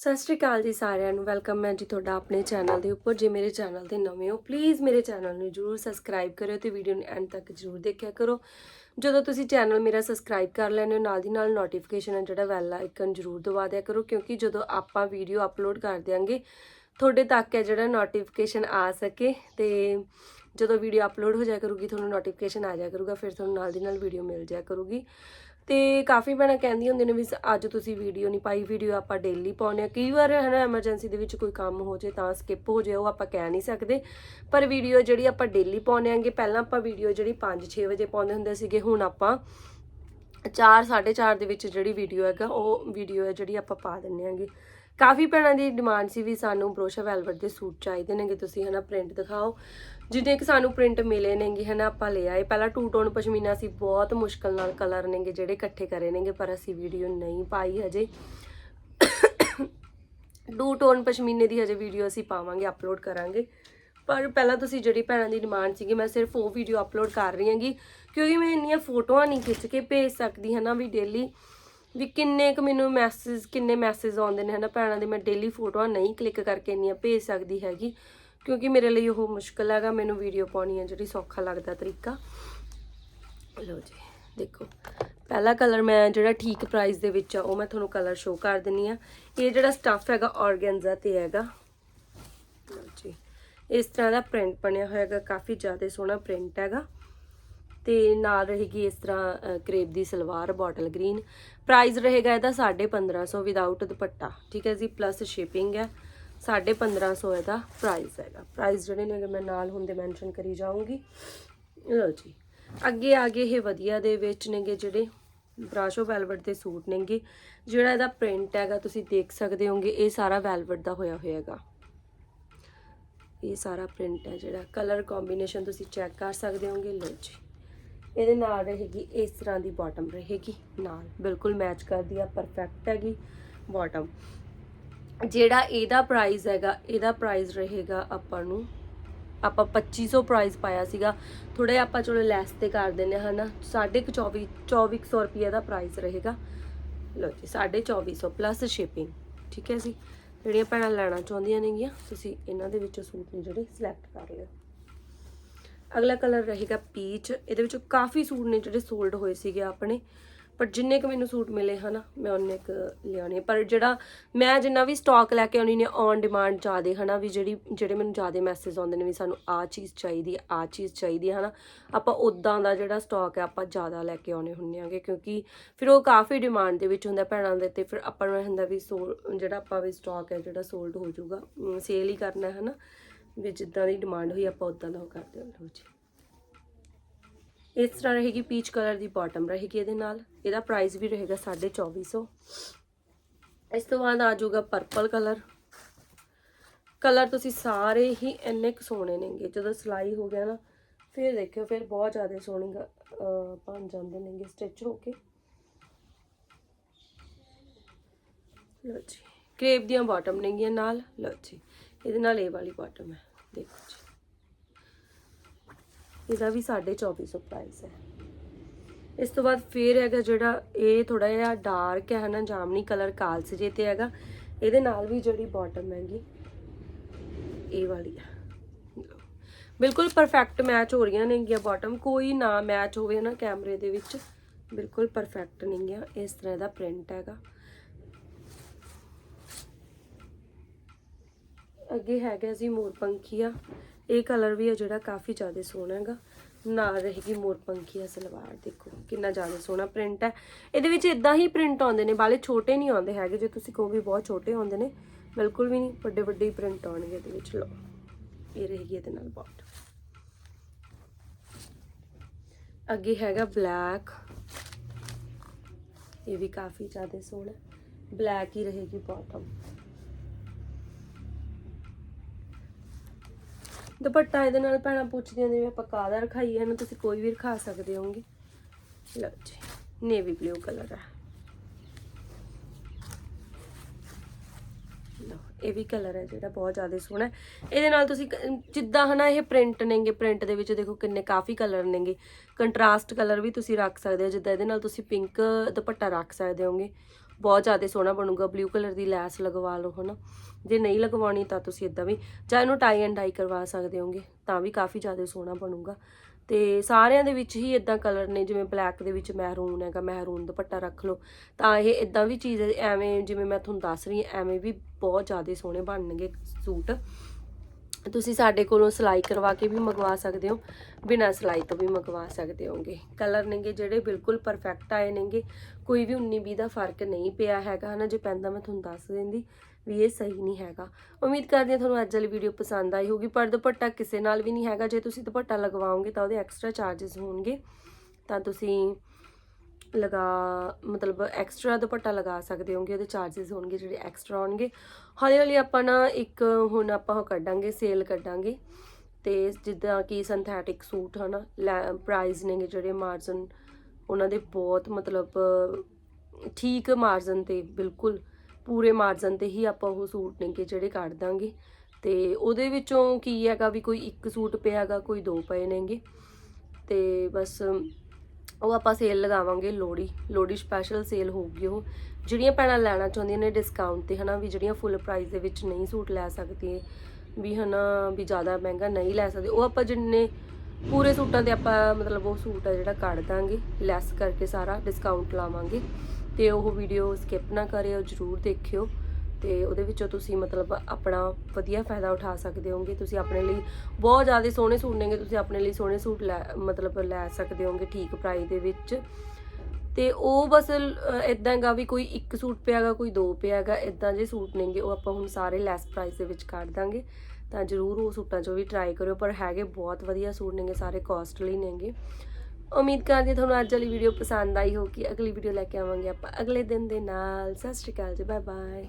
ਸਤਿ ਸ਼੍ਰੀ ਅਕਾਲ ਜੀ ਸਾਰਿਆਂ ਨੂੰ। ਵੈਲਕਮ ਹੈ ਜੀ ਤੁਹਾਡਾ ਆਪਣੇ ਚੈਨਲ ਦੇ ਉੱਪਰ। ਜੇ ਮੇਰੇ ਚੈਨਲ ਤੇ ਨਵੇਂ ਹੋ ਪਲੀਜ਼ ਮੇਰੇ ਚੈਨਲ ਨੂੰ ਜਰੂਰ ਸਬਸਕ੍ਰਾਈਬ ਕਰਿਓ ਤੇ ਵੀਡੀਓ ਨੂੰ ਐਂਡ ਤੱਕ ਜਰੂਰ ਦੇਖਿਆ ਕਰੋ। ਜਦੋਂ ਤੁਸੀਂ ਚੈਨਲ ਮੇਰਾ ਸਬਸਕ੍ਰਾਈਬ ਕਰ ਲੈਂਦੇ ਹੋ, ਨਾਲ ਦੀ ਨਾਲ ਨੋਟੀਫਿਕੇਸ਼ਨ ਹੈ ਜਿਹੜਾ ਬੈਲ ਆਈਕਨ ਜਰੂਰ ਦਬਾ ਦਿਆ ਕਰੋ, ਕਿਉਂਕਿ ਜਦੋਂ ਆਪਾਂ ਵੀਡੀਓ ਅਪਲੋਡ ਕਰ ਦਿਆਂਗੇ, ਤੁਹਾਡੇ ਤੱਕ ਹੈ ਜਿਹੜਾ ਨੋਟੀਫਿਕੇਸ਼ਨ ਆ ਸਕੇ ਤੇ ਜਦੋਂ ਵੀਡੀਓ ਅਪਲੋਡ ਹੋ ਜਾਇਆ ਕਰੂਗੀ, ਤੁਹਾਨੂੰ ਨੋਟੀਫਿਕੇਸ਼ਨ ਆ ਜਾਇਆ ਕਰੂਗਾ, ਫਿਰ ਤੁਹਾਨੂੰ ਨਾਲ ਦੀ ਨਾਲ ਵੀਡੀਓ ਮਿਲ ਜਾਇਆ ਕਰੂਗੀ। ਤੇ ਕਾਫੀ ਭੈਣਾਂ ਕਹਿੰਦੀਆਂ ਹੁੰਦੀਆਂ ਨੇ ਵੀ ਅੱਜ ਤੁਸੀਂ ਵੀਡੀਓ ਨਹੀਂ ਪਾਈ ਵੀਡੀਓ ਆਪਾਂ ਡੇਲੀ ਪਾਉਂਦੇ ਆ ਕਈ ਵਾਰ ਹੈ ਨਾ ਐਮਰਜੈਂਸੀ ਦੇ ਵਿੱਚ ਕੋਈ ਕੰਮ ਹੋ ਜੇ ਤਾਂ ਸਕਿਪ ਹੋ ਜਾਏ, ਉਹ ਆਪਾਂ ਕਹਿ ਨਹੀਂ ਸਕਦੇ। ਪਰ ਵੀਡੀਓ ਜਿਹੜੀ ਆਪਾਂ ਡੇਲੀ ਪਾਉਂਦੇ ਆਂਗੇ ਪਹਿਲਾਂ ਆਪਾਂ ਵੀਡੀਓ ਜਿਹੜੀ 5-6 ਵਜੇ ਪਾਉਂਦੇ ਹੁੰਦੇ ਸੀਗੇ, ਹੁਣ ਆਪਾਂ 4 4:30 ਦੇ ਵਿੱਚ ਜਿਹੜੀ ਵੀਡੀਓ ਹੈਗਾ, ਉਹ ਵੀਡੀਓ ਹੈ ਜਿਹੜੀ ਆਪਾਂ ਪਾ ਦਿੰਨੇ ਆਂਗੇ ਕਾਫੀ ਭੈਣਾਂ ਦੀ ਡਿਮਾਂਡ ਸੀ ਵੀ ਸਾਨੂੰ ਬਰੋਸ਼ਾ ਵੈਲਵਟ ਦੇ ਸੂਟ ਚਾਹੀਦੇ ਨੇਗੇ, ਤੁਸੀਂ ਹਨਾ ਪ੍ਰਿੰਟ ਦਿਖਾਓ। ਜਿੰਨੇ ਕਿ ਸਾਨੂੰ ਪ੍ਰਿੰਟ ਮਿਲੇ ਨੇਗੇ, ਹਨਾ, ਆਪਾਂ ਲੈ ਆਏ। ਪਹਿਲਾਂ ਟੂ ਟੋਨ ਪਸ਼ਮੀਨਾ ਸੀ, ਬਹੁਤ ਮੁਸ਼ਕਲ ਨਾਲ ਕਲਰ ਨੇਗੇ ਜਿਹੜੇ ਇਕੱਠੇ ਕਰੇ ਨੇਗੇ, ਪਰ ਅਸੀਂ ਵੀਡੀਓ ਨਹੀਂ ਪਾਈ ਹਜੇ। ਟੂ ਟੋਨ ਪਸ਼ਮੀਨੇ ਦੀ ਹਜੇ ਵੀਡੀਓ ਅਸੀਂ ਪਾਵਾਂਗੇ ਅਪਲੋਡ ਕਰਾਂਗੇ। ਪਰ ਪਹਿਲਾਂ ਤੁਸੀਂ ਜਿਹੜੀ ਭੈਣਾਂ ਦੀ ਡਿਮਾਂਡ ਸੀਗੀ, ਮੈਂ ਸਿਰਫ ਉਹ ਵੀਡੀਓ ਅਪਲੋਡ ਕਰ ਰਹੀ ਹਾਂਗੀ, ਕਿਉਂਕਿ ਮੈਂ ਇੰਨੀਆਂ ਫੋਟੋਆਂ ਨਹੀਂ ਖਿੱਚ ਕੇ ਭੇਜ ਸਕਦੀ, ਹਨਾ, ਵੀ ਡੇਲੀ ਵੀ ਕਿੰਨੇ ਕੁ ਮੈਨੂੰ ਮੈਸੇਜ ਕਿੰਨੇ ਮੈਸੇਜ ਆਉਂਦੇ ਨੇ, ਹਨਾ, ਭੈਣਾਂ ਦੇ ਮੈਂ ਡੇਲੀ ਫੋਟੋਆਂ ਨਹੀਂ ਕਲਿੱਕ ਕਰਕੇ ਇੰਨੀਆਂ ਭੇਜ ਸਕਦੀ ਹੈਗੀ। ਕਿਉਂਕਿ ਮੇਰੇ ਲਈ ਉਹ ਮੁਸ਼ਕਲ ਹੈਗਾ, ਮੈਨੂੰ ਵੀਡੀਓ ਪਾਉਣੀ ਹੈ ਜਿਹੜੀ ਸੌਖਾ ਲੱਗਦਾ ਤਰੀਕਾ। ਲਓ ਜੀ, ਦੇਖੋ। ਪਹਿਲਾ ਕਲਰ ਮੈਂ ਜਿਹੜਾ ਠੀਕ ਪ੍ਰਾਈਸ ਦੇ ਵਿੱਚ ਆ, ਉਹ ਮੈਂ ਤੁਹਾਨੂੰ ਕਲਰ ਸ਼ੋ ਕਰ ਦਿੰਨੀ ਆ। ਇਹ ਜਿਹੜਾ ਸਟੱਫ ਹੈਗਾ ਆਰਗੈਂਜ਼ਾ ਤੇ ਹੈਗਾ। ਲਓ ਜੀ, ਇਸ ਤਰ੍ਹਾਂ ਦਾ ਪ੍ਰਿੰਟ ਬਣਿਆ ਹੋਇਆ ਹੈਗਾ, ਕਾਫੀ ਜ਼ਿਆਦਾ ਸੋਹਣਾ ਪ੍ਰਿੰਟ ਹੈਗਾ। ਤੇ ਨਾਲ ਰਹੇਗੀ ਇਸ ਤਰ੍ਹਾਂ ਕਰੇਪ ਦੀ ਸਲਵਾਰ ਬੋਟਲ ਗ੍ਰੀਨ ਪ੍ਰਾਈਸ ਰਹੇਗਾ ਇਹਦਾ 1550 ਵਿਦਆਊਟ ਦੁਪੱਟਾ। ਠੀਕ ਹੈ ਜੀ ਪਲੱਸ ਸ਼ਿਪਿੰਗ ਹੈ। 1550 ਇਹਦਾ ਪ੍ਰਾਈਸ ਹੈਗਾ। ਪ੍ਰਾਈਸ ਜਿਹੜੇ ਨੇ ਮੈਂ ਨਾਲ ਹੁੰਦੇ ਮੈਂਸ਼ਨ ਕਰੀ ਜਾਊਂਗੀ। ਲਓ ਜੀ। ਅੱਗੇ ਆ ਗਏ ਇਹ ਵਧੀਆ ਦੇ ਵਿੱਚ ਨੇਗੇ ਜਿਹੜੇ ਬਰਾਸ਼ੋ ਵੈਲਵਟ ਦੇ ਸੂਟ ਨੇਗੇ। ਜਿਹੜਾ ਇਹਦਾ ਪ੍ਰਿੰਟ ਹੈਗਾ, ਤੁਸੀਂ ਦੇਖ ਸਕਦੇ ਹੋਗੇ, ਇਹ ਸਾਰਾ ਵੈਲਵਟ ਦਾ ਹੋਇਆ ਹੋਇਆ ਇਹ ਸਾਰਾ ਪ੍ਰਿੰਟ ਹੈ ਜਿਹੜਾ। ਕਲਰ ਕੰਬੀਨੇਸ਼ਨ ਤੁਸੀਂ ਚੈੱਕ ਕਰ ਸਕਦੇ ਹੋਗੇ। ਲਓ ਜੀ। ਇਹਦੇ ਨਾਲ ਰਹੇਗੀ, ਇਸ ਤਰ੍ਹਾਂ ਦੀ ਬਾਟਮ ਰਹੇਗੀ। ਨਾਲ ਬਿਲਕੁਲ ਮੈਚ ਕਰਦੀ ਆ ਪਰਫੈਕਟ ਹੈਗੀ ਬਾਟਮ ਜਿਹੜਾ ਇਹਦਾ ਪ੍ਰਾਈਸ ਹੈਗਾ, ਇਹਦਾ ਪ੍ਰਾਈਸ ਰਹੇਗਾ ਆਪਾਂ ਨੂੰ, ਆਪਾਂ 2500 ਪ੍ਰਾਈਸ ਪਾਇਆ ਸੀਗਾ। ਥੋੜੇ ਆਪਾਂ ਚਲੋ ਲੈਸ ਤੇ ਕਰ ਦਿੰਨੇ ਹਾਂ, ਹਨਾ? 24 2400 ਰੁਪਏ ਦਾ ਪ੍ਰਾਈਸ ਰਹੇਗਾ। ਲਓ ਜੀ 2450 ਪਲੱਸ ਸ਼ਿਪਿੰਗ ਠੀਕ ਹੈ ਜੀ? ਜਿਹੜੀਆਂ ਭੈਣਾਂ ਲੈਣਾ ਚਾਹੁੰਦੀਆਂ ਨੇਗੀਆਂ, ਤੁਸੀਂ ਇਹਨਾਂ ਦੇ ਵਿੱਚੋਂ ਸੂਟ ਨੇ ਜਿਹੜੇ ਸਿਲੈਕਟ ਕਰ ਲਿਓ। ਅਗਲਾ ਕਲਰ ਰਹੇਗਾ ਪੀਚ ਇਹਦੇ ਵਿੱਚੋਂ ਕਾਫੀ ਸੂਟ ਨੇ ਜਿਹੜੇ ਸੋਲਡ ਹੋਏ ਸੀਗੇ ਆਪਣੇ। ਪਰ ਜਿੰਨੇ ਕੁ ਮੈਨੂੰ ਸੂਟ ਮਿਲੇ ਹਨਾ, ਮੈਂ ਉਹਨੇ ਕੁ ਲਿਆਉਣੇ ਪਰ ਜਿਹੜਾ ਮੈਂ ਜਿੰਨਾ ਵੀ ਸਟਾਕ ਲੈ ਕੇ ਆਉਣੀ ਨੇ ਔਨ ਡਿਮਾਂਡ ਜ਼ਿਆਦੇ ਹਨਾ, ਵੀ ਜਿਹੜੀ, ਜਿਹੜੇ ਮੈਨੂੰ ਜ਼ਿਆਦੇ ਮੈਸੇਜ ਆਉਂਦੇ ਨੇ ਵੀ ਸਾਨੂੰ ਆਹ ਚੀਜ਼ ਚਾਹੀਦੀ ਹੈ, ਆਹ ਚੀਜ਼ ਚਾਹੀਦੀ ਹੈ, ਹਨਾ, ਆਪਾਂ ਉਦਾਂ ਦਾ ਜਿਹੜਾ ਸਟਾਕ ਹੈ, ਆਪਾਂ ਜ਼ਿਆਦਾ ਲੈ ਕੇ ਆਉਣੇ ਹੁੰਨੇ ਆਗੇ ਕਿਉਂਕਿ ਫਿਰ ਉਹ ਕਾਫੀ ਡਿਮਾਂਡ ਦੇ ਵਿੱਚ ਹੁੰਦਾ ਭੈਣਾਂ ਦੇ ਤੇ ਫਿਰ ਆਪਾਂ ਨੂੰ ਹੁੰਦਾ ਵੀ ਸੋਲ ਜਿਹੜਾ ਆਪਾਂ ਵੀ ਸਟਾਕ ਹੈ, ਜਿਹੜਾ ਸੋਲਡ ਹੋ ਜਾਊਗਾ ਸੇਲ ਹੀ ਕਰਨਾ ਹੈ, ਹਨਾ, ਵੀ ਜਿੱਦਾਂ ਦੀ ਡਿਮਾਂਡ ਹੋਈ, ਆਪਾਂ ਉਦਾਂ ਦਾ ਉਹ ਕਰਦੇ ਹਾਂ, ਲਓ ਜੀ। ਇਸ ਤਰ੍ਹਾਂ ਰਹੇਗੀ ਪੀਚ ਕਲਰ ਦੀ ਬਾਟਮ ਰਹੇਗੀ ਇਹਦੇ ਨਾਲ। ਇਹਦਾ ਪ੍ਰਾਈਸ ਵੀ ਰਹੇਗਾ 2450 ਇਸ ਤੋਂ ਬਾਅਦ ਆ ਜਾਊਗਾ ਪਰਪਲ ਕਲਰ ਕਲਰ ਤੁਸੀਂ ਸਾਰੇ ਹੀ ਇੰਨੇ ਕੁ ਸੋਹਣੇ ਨੇਗੇ। ਜਦੋਂ ਸਿਲਾਈ ਹੋ ਗਿਆ ਨਾ, ਫਿਰ ਦੇਖਿਓ, ਫਿਰ ਬਹੁਤ ਜ਼ਿਆਦਾ ਸੋਹਣੇ ਬਣ ਜਾਂਦੇ ਨੇਗੇ ਸਟਿਚ ਹੋ ਕੇ। ਲਓ ਜੀ ਕ੍ਰੇਪ ਦੀਆਂ ਬਾਟਮ ਨੇਗੀਆਂ ਨਾਲ। ਲਓ ਜੀ, ਇਹਦੇ ਨਾਲ ਇਹ ਵਾਲੀ ਬਾਟਮ ਹੈ। ਦੇਖੋ ਜੀ। ਇਹਦਾ ਵੀ 2450 ਪ੍ਰਾਈਸ ਹੈ। ਇਸ ਤੋਂ ਬਾਅਦ ਫੇਰ ਹੈਗਾ ਜਿਹੜਾ ਇਹ ਥੋੜਾ ਜਿਹਾ ਡਾਰਕ ਹੈ ਨਾ ਜਾਮਨੀ ਕਲਰ ਕਾਲਸ ਜੇ ਤੇ ਹੈਗਾ, ਇਹਦੇ ਨਾਲ ਵੀ ਜਿਹੜੀ ਬਾਟਮ ਹੈਗੀ ਇਹ ਵਾਲੀ ਆ ਬਿਲਕੁਲ ਪਰਫੈਕਟ ਮੈਚ ਹੋ ਰਹੀਆਂ ਨੇਗੀਆਂ ਬਾਟਮ ਕੋਈ ਨਾ ਮੈਚ ਹੋਵੇ ਨਾ ਕੈਮਰੇ ਦੇ ਵਿੱਚ, ਬਿਲਕੁਲ ਪਰਫੈਕਟ ਨੇਗੀਆਂ ਇਸ ਤਰ੍ਹਾਂ ਦਾ ਪ੍ਰਿੰਟ ਹੈਗਾ। ਅੱਗੇ ਹੈਗਾ ਜੀ ਮੋਰ ਪੰਖੀਆ ਇਹ ਕਲਰ ਵੀ ਹੈ ਜਿਹੜਾ ਕਾਫੀ ਜ਼ਿਆਦਾ ਸੋਹਣਾ ਹੈਗਾ। ਨਾਲ ਰਹੇਗੀ ਮੋਰ ਪੰਖੀਆ ਸਲਵਾਰ ਦੇਖੋ, ਕਿੰਨਾ ਜ਼ਿਆਦਾ ਸੋਹਣਾ ਪ੍ਰਿੰਟ ਹੈ ਇਹਦੇ ਵਿੱਚ ਇਦਾਂ ਹੀ ਪ੍ਰਿੰਟ ਆਉਂਦੇ ਨੇ, ਬਾਲੇ ਛੋਟੇ ਨਹੀਂ ਆਉਂਦੇ ਹੈਗੇ, ਜੇ ਤੁਸੀਂ ਕਹੋ ਵੀ ਬਹੁਤ ਛੋਟੇ ਆਉਂਦੇ ਨੇ, ਬਿਲਕੁਲ ਵੀ ਨਹੀਂ, ਵੱਡੇ ਵੱਡੇ ਹੀ ਪ੍ਰਿੰਟ ਆਉਣਗੇ ਇਹਦੇ ਵਿੱਚ, ਲਓ। ਇਹ ਰਹੇਗੀ ਇਹਦੇ ਨਾਲ ਬਾਟ ਅੱਗੇ ਹੈਗਾ ਬਲੈਕ ਇਹ ਵੀ ਕਾਫੀ ਜ਼ਿਆਦਾ ਸੋਹਣਾ ਬਲੈਕ ਹੀ ਰਹੇਗੀ ਬਾਟਮ ਦੁਪੱਟਾ ਇਹਦੇ ਨਾਲ ਭੈਣਾਂ ਪੁੱਛਦੀਆਂ ਨੇ ਵੀ ਆਪਾਂ ਕਾਹਦਾ ਰਖਾਈਏ, ਇਹਨੂੰ ਤੁਸੀਂ ਕੋਈ ਵੀ ਰਖਾ ਸਕਦੇ ਹੋਗੇ ਲਓ ਜੀ ਨੇਵੀ ਬਲੂ ਕਲਰ ਹੈ ਲਓ, ਇਹ ਵੀ ਕਲਰ ਹੈ ਜਿਹੜਾ ਬਹੁਤ ਜ਼ਿਆਦਾ ਸੋਹਣਾ ਇਹਦੇ ਨਾਲ ਤੁਸੀਂ ਕ- ਜਿੱਦਾਂ ਹਨਾ ਇਹ ਪ੍ਰਿੰਟ ਨੇਗੇ ਪ੍ਰਿੰਟ ਦੇ ਵਿੱਚ ਦੇਖੋ ਕਿੰਨੇ ਕਾਫੀ ਕਲਰ ਨੇਗੇ। ਕੰਟਰਾਸਟ ਕਲਰ ਵੀ ਤੁਸੀਂ ਰੱਖ ਸਕਦੇ ਹੋ, ਜਿੱਦਾਂ ਇਹਦੇ ਨਾਲ ਤੁਸੀਂ ਪਿੰਕ ਦੁਪੱਟਾ ਰੱਖ ਸਕਦੇ ਹੋਗੇ ਬਹੁਤ ਜ਼ਿਆਦਾ ਸੋਹਣਾ ਬਣੂਗਾ ਬਲੂ ਕਲਰ ਦੀ ਲੈਸ ਲਗਵਾ ਲਓ, ਹਨਾ। ਜੇ ਨਹੀਂ ਲਗਵਾਉਣੀ ਤਾਂ ਤੁਸੀਂ ਇਦਾਂ ਵੀ ਜਾਂ ਇਹਨੂੰ ਟਾਈ ਐਂਡ ਡਾਈ ਕਰਵਾ ਸਕਦੇ ਹੋਗੇ, ਤਾਂ ਵੀ ਕਾਫੀ ਜ਼ਿਆਦਾ ਸੋਹਣਾ ਬਣੂਗਾ। ਤੇ ਸਾਰਿਆਂ ਦੇ ਵਿੱਚ ਹੀ ਇਦਾਂ ਕਲਰ ਨੇ, ਜਿਵੇਂ ਬਲੈਕ ਦੇ ਵਿੱਚ ਮਹਿਰੂਨ ਹੈਗਾ ਮਹਿਰੂਨ ਦੁਪੱਟਾ ਰੱਖ ਲਓ। ਤਾਂ ਇਹ ਇਦਾਂ ਵੀ ਚੀਜ਼ ਐਵੇਂ, ਜਿਵੇਂ ਮੈਂ ਤੁਹਾਨੂੰ ਦੱਸ ਰਹੀ ਹਾਂ, ਐਵੇਂ ਵੀ ਬਹੁਤ ਜ਼ਿਆਦਾ ਸੋਹਣੇ ਬਣਨਗੇ ਸੂਟ। ਤੁਸੀਂ ਸਾਡੇ ਕੋਲੋਂ ਸਿਲਾਈ ਕਰਵਾ ਕੇ ਵੀ ਮੰਗਵਾ ਸਕਦੇ ਹੋ, ਬਿਨਾਂ ਸਿਲਾਈ ਤੋਂ ਵੀ ਮੰਗਵਾ ਸਕਦੇ ਹੋਗੇ। ਕਲਰ ਨੇਗੇ ਜਿਹੜੇ ਬਿਲਕੁਲ ਪਰਫੈਕਟ ਆਏ ਨੇਗੇ, ਕੋਈ ਵੀ 19 20 ਦਾ ਫ਼ਰਕ ਨਹੀਂ ਪਿਆ ਹੈਗਾ, ਹਨਾ? ਜੇ ਪੈਂਦਾ ਮੈਂ ਤੁਹਾਨੂੰ ਦੱਸ ਦਿੰਦੀ ਵੀ ਇਹ ਸਹੀ ਨਹੀਂ ਹੈਗਾ। ਉਮੀਦ ਕਰਦੀ ਹਾਂ ਤੁਹਾਨੂੰ ਅੱਜ ਵਾਲੀ ਵੀਡੀਓ ਪਸੰਦ ਆਈ ਹੋਗੀ ਪਰ ਦੁਪੱਟਾ ਕਿਸੇ ਨਾਲ ਵੀ ਨਹੀਂ ਹੈਗਾ। ਜੇ ਤੁਸੀਂ ਦੁਪੱਟਾ ਲਗਵਾਓਗੇ ਤਾਂ ਉਹਦੇ ਐਕਸਟਰਾ ਚਾਰजेस ਹੋਣਗੇ। ਤਾਂ ਤੁਸੀਂ ਲਗਾ, ਮਤਲਬ ਐਕਸਟਰਾ ਦੁਪੱਟਾ ਲਗਾ ਸਕਦੇ ਹੋਗੇ, ਉਹਦੇ ਚਾਰजेस ਹੋਣਗੇ ਜਿਹੜੇ ਐਕਸਟਰਾ ਹੋਣਗੇ ਹੌਲੀ ਹੌਲੀ ਆਪਾਂ ਨਾ ਇੱਕ, ਹੁਣ ਆਪਾਂ ਉਹ ਕੱਢਾਂਗੇ ਸੇਲ ਕੱਢਾਂਗੇ। ਤੇ ਜਿੱਦਾਂ ਕਿ ਸਿੰਥੈਟਿਕ ਸੂਟ ਹਨਾ ਪ੍ਰਾਈਸ ਨੇਗੇ ਜਿਹੜੇ ਮਾਰਜਨ ਉਹਨਾਂ ਦੇ ਬਹੁਤ ਮਤਲਬ, ਠੀਕ ਮਾਰਜਨ ਤੇ ਬਿਲਕੁਲ ਪੂਰੇ ਮਾਰਜਨ ਤੇ ਹੀ ਆਪਾਂ ਉਹ ਸੂਟ ਨੇਗੇ ਜਿਹੜੇ ਕੱਢ ਦਾਂਗੇ। ਤੇ ਉਹਦੇ ਵਿੱਚੋਂ ਕੀ ਹੈਗਾ ਵੀ ਕੋਈ ਇੱਕ ਸੂਟ ਪਿਆਗਾ ਕੋਈ ਦੋ ਪਏ ਨੇਗੇ। ਤੇ ਬਸ ਉਹ ਆਪਾਂ ਸੇਲ ਲਗਾਵਾਂਗੇ ਲੋੜੀ ਲੋੜੀ ਸਪੈਸ਼ਲ ਸੇਲ ਹੋਊਗੀ ਉਹ। ਜਿਹੜੀਆਂ ਭੈਣਾਂ ਲੈਣਾ ਚਾਹੁੰਦੀਆਂ ਨੇ ਡਿਸਕਾਊਂਟ ਤੇ ਹਨਾ, ਵੀ ਜਿਹੜੀਆਂ ਫੁੱਲ ਪ੍ਰਾਈਸ ਦੇ ਵਿੱਚ ਨਹੀਂ ਸੂਟ ਲੈ ਸਕਦੀਆਂ, ਵੀ ਹਨਾ, ਵੀ ਜ਼ਿਆਦਾ ਮਹਿੰਗਾ ਨਹੀਂ ਲੈ ਸਕਦੇ। ਉਹ ਆਪਾਂ ਜਿੰਨੇ ਪੂਰੇ ਸੂਟਾਂ ਤੇ ਆਪਾਂ ਮਤਲਬ ਉਹ ਸੂਟ ਆ ਜਿਹੜਾ ਕੱਢ ਦਾਂਗੇ ਲੈਸ ਕਰਕੇ ਸਾਰਾ ਡਿਸਕਾਊਂਟ ਲਾਵਾਂਗੇ। ਤੇ ਉਹ ਵੀਡੀਓ ਸਕਿਪ ਨਾ ਕਰਿਓ, ਜਰੂਰ ਦੇਖਿਓ। ਤੇ ਉਹਦੇ ਵਿੱਚੋਂ ਤੁਸੀਂ ਮਤਲਬ ਆਪਣਾ ਵਧੀਆ ਫਾਇਦਾ ਉਠਾ ਸਕਦੇ ਹੋਗੇ ਤੁਸੀਂ ਆਪਣੇ ਲਈ ਬਹੁਤ ਜ਼ਿਆਦਾ ਸੋਹਣੇ ਸੂਟ ਨੇਗੇ, ਤੁਸੀਂ ਆਪਣੇ ਲਈ ਸੋਹਣੇ ਸੂਟ ਲੈ, ਮਤਲਬ ਲੈ ਸਕਦੇ ਹੋਗੇ ਠੀਕ ਪ੍ਰਾਈਸ ਦੇ ਵਿੱਚ। ਤੇ ਉਹ ਬਸ ਇਦਾਂ ਹੈਗਾ ਵੀ ਕੋਈ ਇੱਕ ਸੂਟ ਪਿਆਗਾ ਕੋਈ ਦੋ ਪਿਆਗਾ ਇਦਾਂ ਜੇ ਸੂਟ ਨੇਗੇ, ਉਹ ਆਪਾਂ ਹੁਣ ਸਾਰੇ ਲੈਸ ਪ੍ਰਾਈਸ ਦੇ ਵਿੱਚ ਕੱਢ ਦਾਂਗੇ। ਤਾਂ ਜਰੂਰ ਉਹ ਸੂਟਾਂ 'ਚੋਂ ਵੀ ਟਰਾਈ ਕਰਿਓ, ਪਰ ਹੈਗੇ ਬਹੁਤ ਵਧੀਆ ਸੂਟ ਨੇਗੇ, ਸਾਰੇ ਕਾਸਟਲੀ ਨੇਗੇ। ਉਮੀਦ ਕਰਦੀ ਹਾਂ ਤੁਹਾਨੂੰ ਅੱਜ ਵਾਲੀ ਵੀਡੀਓ ਪਸੰਦ ਆਈ ਹੋਗੀ ਅਗਲੀ ਵੀਡੀਓ ਲੈ ਕੇ ਆਵਾਂਗੇ ਆਪਾਂ। ਅਗਲੇ ਦਿਨ ਦੇ ਨਾਲ, ਸਤਿ ਸ਼੍ਰੀ ਅਕਾਲ ਜੀ ਬਾਏ ਬਾਏ